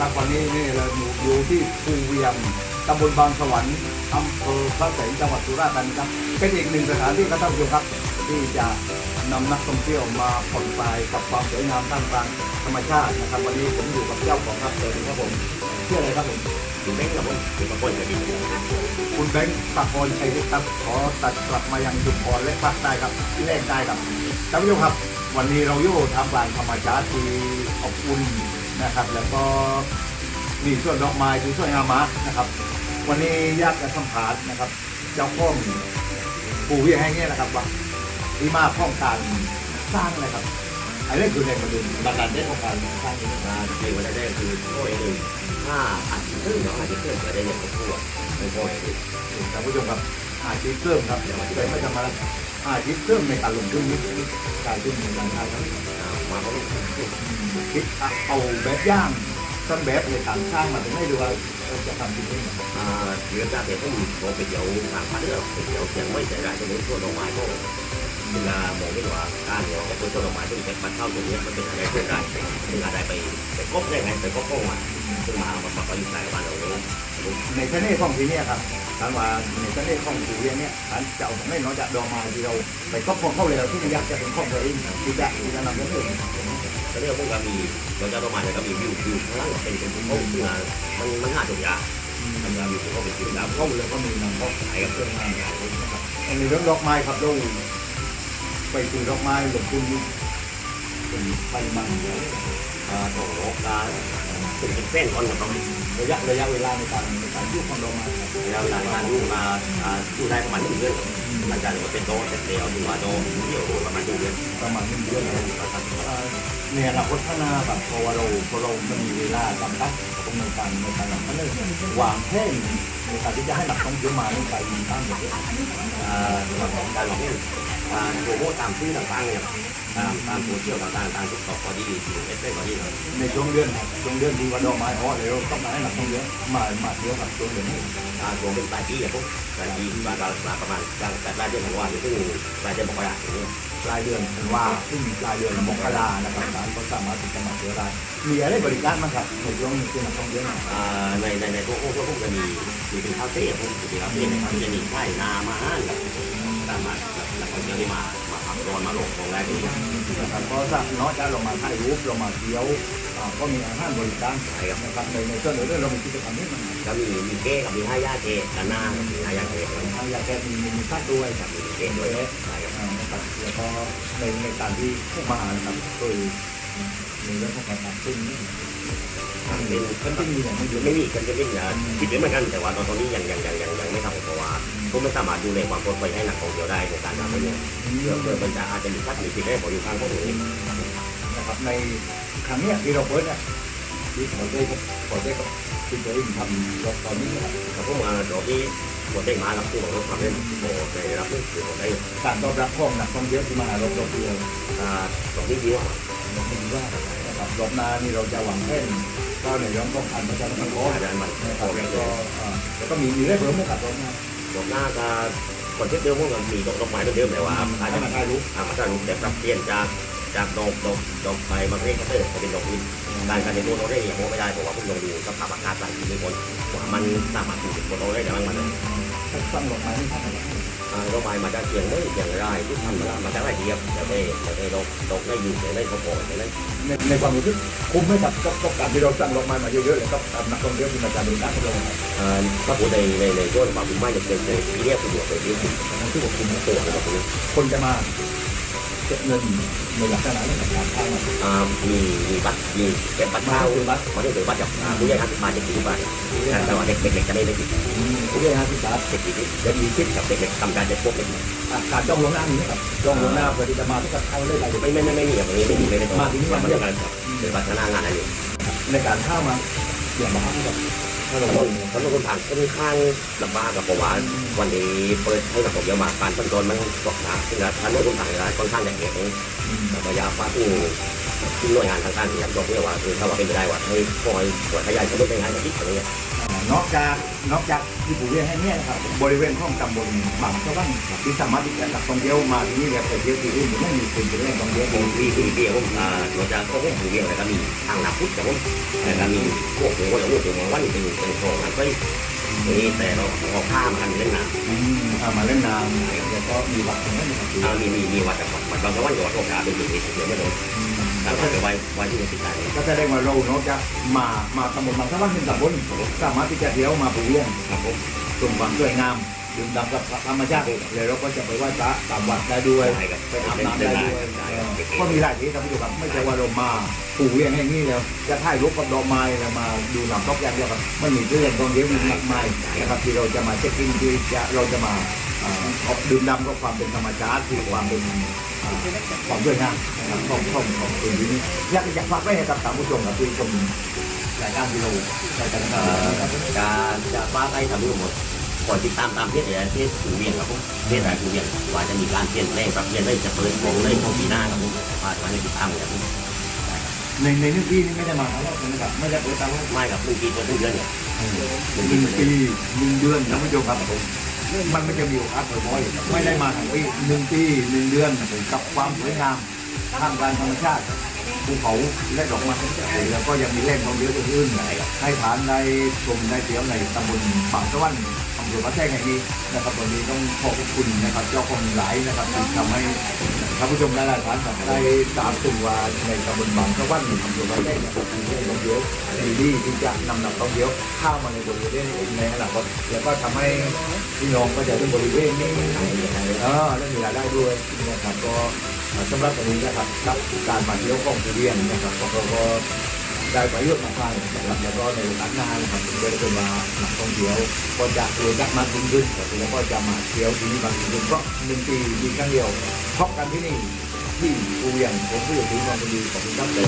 ครับวันนี้นี่เราอยู่อยู่ที่ภูเวียงตำบลบางสวรรค์อำเภอพระแสงจังหวัดสุราษฎร์ธานีครับเป็นอีกหนึ่งสถานที่ครับท่านผู้ชมครับ ที่จะนำนักท่องเที่ยวมาผ่อนคลายกับความสวยงามท่ามกลางธรรมชาตินะครับ วันนี้ผมอยู่กับเจ้าของครับเชิญครับผมชื่ออะไรครับผมดูแม่งกับผมดูกับคนจะดีคุณแบงค์ปากพรชัยฤทธิ์ครับขอตัดกลับมายังจุดพรและภาคใต้ครับแรกได้ครับท่านผู้ชมครับ วันนี้เราอยู่ทำกลางธรรมชาติที่อบอุ่น นะครับ แล้วก็มีส่วนดอกไม้ที่สวยงามมากนะครับ วันนี้อยากจะสัมภาษณ์นะครับ เจ้าของปู่เวียงแห่งนี้นะครับว่าที่มาพ้องการสร้างอะไรครับอันนี้คือแรงบันดาลบันดาลใจของการสร้างนี้มาดีวันแรกคือโอ้ยหนึ่งถ้าอาจจะเพิ่มเนาะอาจจะเพิ่มจะได้เนี่ยผมพูดไม่โอ้ยเลยท่านผู้ชมครับอาชีพเพิ่มครับเดี๋ยวมาที่จะมาอาชีพเพิ่มในการลงทุนนี้การขึ้นในการทำครับ มาเขาคิดเอาแบบย่างต้นแบบในกางสร้างมาถึงให้ดูว่าเราจะทำจริงไหมอ่าเดี๋ยวจะเดี๋ยวผมโทรไปเดี๋ยวทางพัดเรื่องไปเดี๋ยวยังไม่เสียได้ตรงนี้ตัวดอกไม้ก็เวลามองไม่ว่าการเดี๋ยวก็ตัวดอกไม้ที่เป็นปัดเข้าตรงนี้มันเป็นอะไรเพื่อได้ เวลาได้ไปไปก๊กได้ไงไปก๊กก้งมาซึ่งมามามาประยุกต์ใส่บ้านเราเนี่ยในเสน่ห์ของที่นี่ครับถามว่าในเสน่ห์ของที่เนี่ยท่านจะเอาไม่น้อยจากดอกไม้ที่เราไปก็พองเข้าเลยที่มันอยากจะเป็นของตัวเองที่จะที่จะนำเสนอก็เรียกพวกเรามีเราจะดอกไม้แล้วก็มีวิววิวข้างล่างเป็นเป็นโค้งซึ่งมันมันหาจุดยาทำงานวิวก็เป็นจุดยาเข้าเลยก็มีนำเข้าขายกับเคเพื่รื่ออนงงานนะครับในเรื่องดอกไม้ครับเราไปซื้อดอกไม้ลงทุน เป็นปริมาณอ่าโถการเป็นเป็นเส้นคนนะครับระยะระยะเวลาในการในการยุ่งของดอกไม้ครับแล้วเวลาในการดูมาอ่าดูได้ประมาณหนึ่งเดือนหลังจากนี้เป็นโตเสร็จแล้วดูว่าโตเที่ยวประมาณหนึ่งเดือนประมาณหนึ่งเดือนนะครับเอ่อในอนาคตข้างหน้าแบบพอเราพอเราไม่มีเวลาจำกัดตรงในการในการนำเสนอวางแผนในการที่จะให้นักท่องเที่ยวมาในไปตั้งประเทศอ่าสำหรับการลองเล่น อ่าโลโก้ตามชื่อต่างๆเนี่ยตามตามโซเชียลต่างๆตามติ๊กต็อกพอดีอยู่เอสเอพอดีครับในช่วงเดือนครับช่วงเดือนที่ว่าดอกไม้ฮอตเลยเราต้องการให้นักท่องเที่ยวมามาเที่ยวกับช่วงเดือนนี้อ่ารวมเป็นปลายปีอะพวกปลายปีปลายปลายประมาณกลางแต่ปลายเดือนธันวาคมซึ่งปลายเดือนมกราคมนี้ปลายเดือนธันวาซึ่งปลายเดือนมกรานะครับร้านก็สามารถที่จะมาเที่ยวได้มีอะไรบริการบ้างครับในช่วงนี้ที่นักท่องเที่ยวมาอ่าในในในพวกพวกพวกจะมีมีเป็นคาเฟ่พวกเป็นคาเฟ่นะครับจะมีไข่นามาห้านกับสามารถ นักท่องเที่ยวที่มามาพักนอนมาหลบของแรกที่นะครับก็สักเนาะจะลงมาถ่ายรูปลงมาเที่ยวอ่าก็มีอาหารบริการใช่ครับนะครับในในส่วนอื่นเรามีกิจกรรมนี้มันแล้วมีมีเก้กับมีห้าย่าเก้ด้านหน้ากับมีห้าย่าเก้ครับทางอยากแค่มีมีซัดด้วยครับมีเก้ด้วยใช่ครับอ่านะครับแล้วก็ในในการที่ผู้มานะครับโดย ในเรื่องของการทำซึ่งเป็นมันจะมีอย่างไม่เยอะไม่มีกันจะไม่มีคิดไว้เหมือนกันแต่ว่าตอนนี้ยังยังยังยังยังไม่ทำเพราะว่าผมไม่สามารถดูแลความปลอดภัยให้นักท่องเที่ยวได้ในการทำเนี่ยเพื่อเพื่อมันจะอาจจะมีทัศมีสิ่งได้ผมอยู่ข้างพวกนี้นะครับในครั้งเนี้ยที่เราเปิดเนี่ยที่ขอได้ก็ขอได้ก็คุณจะได้ทำรอบตอนนี้นะครับแต่พวกมาตอนที่ผมได้มารับตัวรถทำเล่นโอ้ในรับนี่คือผมได้การตอบรับของนักท่องเที่ยวที่มาหารอบรอบเดียวอ่าตรงนี้เดียว เราไม่รู้ว่านะครับรอบหน้านี่เราจะหวังแค่ก็ในเรื่องของการประชาสัมพันธ์อาจารย์มันนะคพรัอบแล้แล้ววก็ก็อ่าแล้วก็มีมีได้เพิ่มไหมครับรอบหน้ารถหน้าก็คนที่เดิมพวกมันมีดอกไม้เดิมแต่ว่าอาจให้จะมาถ่ายรูปอ่ามาจากรูปแต่ปรับเปลี่ยนจากจากดอกดอกดอกไม้มาเรียกกระเติร์เป็นดอกอื่นการการเรียนรู้เราได้อย่างไม่ได้เพราะว่าผมลงดูสภาพอากาศต่างที่มีคนว่ามันสามารถถูกคนเราได้แต่มันมันถ้าสร้างดอกไม้นี่ท่านอะไรเราหมายมาจากเชียงไม่เชียงรายทุกท่านมามาจากไรเดียบแต่ได้แต่ได้ดอกดอกได้อยู่แต่ได้เขาโกงแต่ได้ในในความรู้สึกคุ้มไหมครับกับกับการที่เราสั่งดอกไม้มาเยอะๆเลยครับตามนักท่องเที่ยวที่มาจากบริการเราถ้าผมในในในช่วงความคุ้มไม่ในในที่เรียกคุณอยู่ไปที่คุณทั้งที่ว่าคุ้มนะตัวนะครับคุณคนจะมา เก็บเงินในลักษณะนี้กับการทางมาอ่ามีมีบัตรมีเก็บบัตรมาเช่าคือบัตรมาได้ถือบัตรจากผู้ใหญ่ห้าสิบบาทเจ็ดสิบบาทแต่ว่าเด็กเด็กจะไม่ได้ติดผู้ได้ห้าสิบบาทเจ็ดสิบเด็กมีคิดกับเด็กทำการเด็กพวกเด็กอะการจ้องล่วงหน้ามีไหมครับจ้องล่วงหน้าเพื่อที่จะมาทุกการเข้าได้หลายไม่ไม่ไม่ไม่มีอย่างนี้ไม่มีไม่ได้ต้องมาเดียวกันครับเป็นบัตรหน้างานอะไรอยู่ในการเข้ามาอย่างมาครับ ถ้าเราคนถ้าเราคนผ่านค่อนข้างลำบากกับประว่าวันนี้เปิดให้กับผมเยอะมากการต้นต้นมันตกนะซึ่งท่านเราคนผ่านได้ค่อนข้างจะเก่งแต่ระยะฟ้าที่ที่หน่วยงานทางการเงินบอกเรียกว่าคือถ้าว่าเป็นไปได้ว่าให้คอยตรวจขยายเขาต้องไปงานอย่างที่อะไรเงี้ย นอกจากนอกจากที่ปู่เรียกให้เนี่ยนะครับบริเวณของตำบลบางสะวันที่สามารถที่จะนักท่องเที่ยวมาที่นี่แล้วไปเที่ยวที่อื่นไม่มีเป็นไปได้ท่องเที่ยวมีมีมีเดียวอ่าเราจะก็พวกผู้เดียวแล้วก็มีทางนับพุทธแต่ว่าแล้วก็มีพวกหัวแล้วพวกหัววันเป็นเป็นโครงกันไปนี่แต่เราเอาข้ามกันเล่นน้ำอืมเอามาเล่นน้ำแล้วก็มีวัดตรงนั้นนะครับอ่ามีมีมีวัดแต่วัดบางสะวันกับวัดโอกาสเป็นจุดที่เดียวไม่โดน อืมแต่ว่าจะไว้ไว้ที่ติดใจก็แสดงว่าเรานอกจากมามาตำบลบางสะวันเป็นตำบลสามารถที่จะเที่ยวมาปู่เรียงครับผมชมความสวยงามดื่มด่ำกับธรรมชาติแล้วเราก็จะไปไหว้พระตามวัดได้ด้วยได้ครับไปอาบน้ำได้ด้วยได้เอครับอก็มีหลายที่ท่านผู้ชมครับไม่ใช่ว่าเรามาปู่เวียงแห่งนี้แล้ว จะถ่ายรูปกับดอกไม้แล้วมาดูน้ำตกอย่างเดียวครับมันมีเรื่องตรงเดียวมีมากมายนะครับที่เราจะมาเช็คอินที่จะเราจะมาอ่าออกดื่มด่ำกับความเป็นธรรมชาติที่ความเป็น อ่าควยนะของของของพื้นที่นี้อยากอยากฝากไว้ให้กับท่านผู้ชมครับที่ชมรายการที่เรารายการการจะฟ้าใต้ทำให้หมดก่อนติดตามตามเพจเนี่ยเพจผูเวียงครับผมเพจไหนผูเวียงว่าจะมีการเปลี่ยนแปลงปรับเปลี่ยนได้จะเปิดโปงได้ของปีหน้าครับผมว่าจะให้ติดตามครับผมในในนึกที่นี่ไม่ได้มาแล้วใช่ไหมครับไม่ได้เปิดตามไม่ครับหนึ่งปีตัวหนึ่งเดือนเนี่ยหนึ่งปีหนึ่งเดือนท่านผู้ชมครับผม มันไม่จะมีโอกาสบ่อยๆไม่ได้มาทั้งปีหนึ่งปีหนึ่งเดือนกับความสวยงามทางการธรรมชาติภูเขาและดอกไม้แล้วก็ยังมีแหล่งท่องเที่ยวอื่นๆให้ฐานในชมในเที่ยวในตำบลบางสะวัน อำเภอพระแท่งแห่งนี้นะครับวันนี้ต้องขอบคุณนะครับเจ้าของหลายนะครับที่ทำให้ท่านผู้ชมหลายๆท่านได้ตามถึงว่าในตำบลบางสะวันอำเภอพระแท่งนะครับมีแหล่งท่องเที่ยวดีๆที่จะนำนักท่องเที่ยวเข้ามาในบริเวณนี้ในอนาคตแล้วก็ทำให้พี่น้องก็จะได้บริเวณนี้เออและมีรายได้ด้วยนะครับก็สำหรับวันนี้นะครับกับการมาเที่ยวของทุเรียนนะครับก็เราก็ ได้ประโยชน์มากๆนะครับแล้วก็ในโอกาสหน้านะครับถึงได้เป็นว่านักท่องเที่ยวก็จะรู้จักมากยิ่งขึ้นแล้วก็จะมาเที่ยวที่นี่มากยิ่งขึ้นก็หนึ่งปีมีครั้งเดียวพบกันที่นี่ที่ภูเวียงผมผู้อยู่ที่นนทบุรีขอบคุณครับเลย